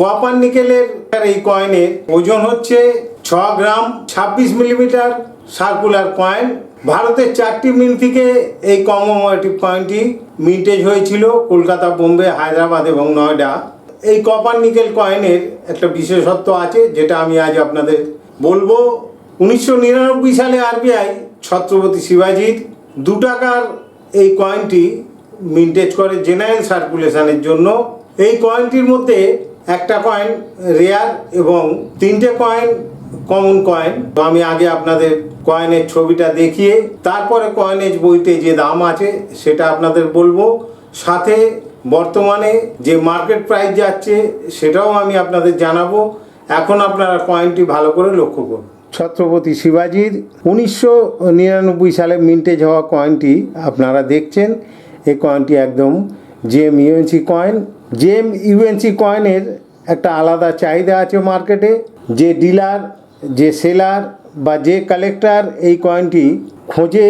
Copper নিকেলের এই কয়েনের ওজন হচ্ছে ছ গ্রাম ছাব্বিশ মিলিমিটার সার্কুলার কয়েন ভারতের চারটি মিন্ট থেকে এই কমেমোরেটিভ কয়েনটি মিন্টেজ হয়েছিল কলকাতা, বোম্বে, হায়দ্রাবাদ এবং নয়ডা। এই কপার নিকেল কয়েনের একটা বিশেষত্ব আছে, যেটা আমি আজ আপনাদের বলব। উনিশশো নিরানব্বই সালে আরবিআই ছত্রপতি শিবাজির দু টাকার এই কয়েনটি মিন্টেজ করে জেনারেল সার্কুলেশনের জন্য। এই কয়েনটির মধ্যে একটা কয়েন রেয়ার এবং তিনটে কয়েন কমন কয়েন তো আমি আগে আপনাদের কয়েনের ছবিটা দেখিয়ে, তারপরে কয়েনেজ বইতে যে দাম আছে সেটা আপনাদের বলব। সাথে বর্তমানে যে মার্কেট প্রাইস যাচ্ছে সেটাও আমি আপনাদের জানাব। এখন আপনারা কয়েনটি ভালো করে লক্ষ্য করুন। ছত্রপতি শিবাজির উনিশশো নিরানব্বই সালে মিন্টেজ হওয়া কয়েনটি আপনারা দেখছেন। এই কয়েনটি একদম gem UNC coin gem UNC কয়েনের একটা আলাদা চাহিদা আছে মার্কেটে। যে ডিলার, যে সেলার বা যে কালেক্টর এই কয়েনটি খোঁজে,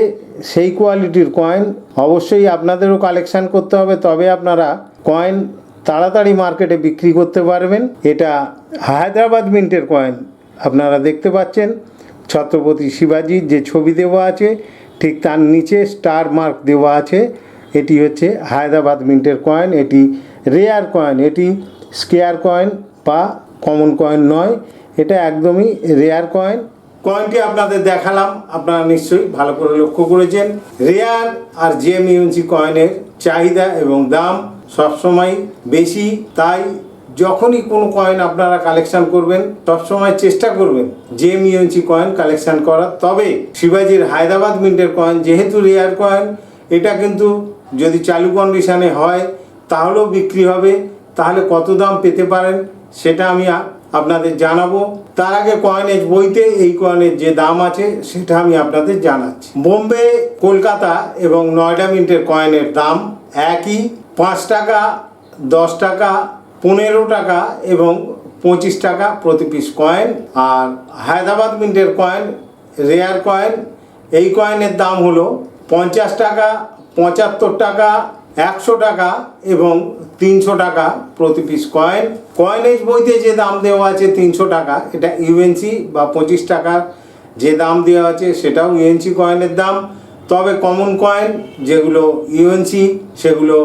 সেই কোয়ালিটির কয়েন অবশ্যই আপনাদেরও কালেকশান করতে হবে। তবে আপনারা কয়েন তাড়াতাড়ি মার্কেটে বিক্রি করতে পারবেন। এটা হায়দ্রাবাদ মিন্টের কয়েন, আপনারা দেখতে পাচ্ছেন। ছত্রপতি শিবাজির যে ছবি দেওয়া আছে, ঠিক তার নিচে স্টার মার্ক দেওয়া আছে। এটি হচ্ছে হায়দ্রাবাদ মিন্টের কয়েন। এটি রেয়ার কয়েন এটি স্কেয়ার কয়েন বা কমন কয়েন নয়, এটা একদমই রেয়ার কয়েন কয়েনটি আপনাদের দেখালাম, আপনারা নিশ্চয়ই ভালো করে লক্ষ্য করেছেন। রেয়ার আর জেম ইউএনসি কয়েনের চাহিদা এবং দাম সবসময় বেশি, তাই যখনই কোনো কয়েন আপনারা কালেকশন করবেন, সবসময় চেষ্টা করবেন জেম ইউএনসি কয়েন কালেকশন করার। তবে শিবাজির হায়দ্রাবাদ মিন্টের কয়েন যেহেতু রেয়ার কয়েন এটা কিন্তু যদি চালু কন্ডিশনে হয় তাহলেও বিক্রি হবে। তাহলে কত দাম পেতে পারেন সেটা আমি আপনাদের জানাব। তার আগে কয়েনের বইতে এই কয়েনের যে দাম আছে সেটা আমি আপনাদের জানাচ্ছি। বোম্বে, কলকাতা এবং নয়ডা মিন্টের কয়েনের দাম একই। পাঁচ টাকা, দশ টাকা, পনেরো টাকা এবং পঁচিশ টাকা প্রতি পিস কয়েন আর হায়দ্রাবাদ মিন্টের কয়েন রেয়ার কয়েন এই কয়েনের দাম হলো পঞ্চাশ টাকা, পঁচাত্তর টাকা একশো টাকা এবং তিনশো টাকা প্রতি পিস কয়েন কয়েনেজ বইতে যে দাম দেওয়া আছে তিনশো টাকা, এটা ইউএনসি বা পঁচিশ টাকার যে দাম দেওয়া আছে সেটাও ইউএনসি কয়েনের দাম। তবে কমন কয়েন যেগুলো ইউএনসি সেগুলো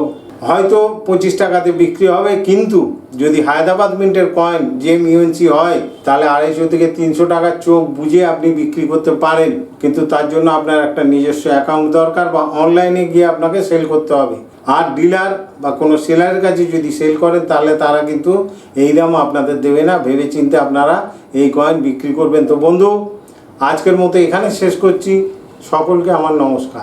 হয়তো পঁচিশ টাকাতে বিক্রি হবে, কিন্তু যদি হায়দ্রাবাদ মিন্টের কয়েন জেম ইউএনসি হয়, তাহলে আড়াইশো থেকে তিনশো টাকার চোখ বুঝে আপনি বিক্রি করতে পারেন। কিন্তু তার জন্য আপনার একটা নিজস্ব অ্যাকাউন্ট দরকার বা অনলাইনে গিয়ে আপনাকে সেল করতে হবে। আর ডিলার বা কোনো সেলারের কাছে যদি সেল করেন, তাহলে তারা কিন্তু এই দাম আপনাদের দেবে না। ভেবে চিন্তে আপনারা এই কয়েন বিক্রি করবেন। তো বন্ধু, আজকের মতো এখানে শেষ করছি। সকলকে আমার নমস্কার।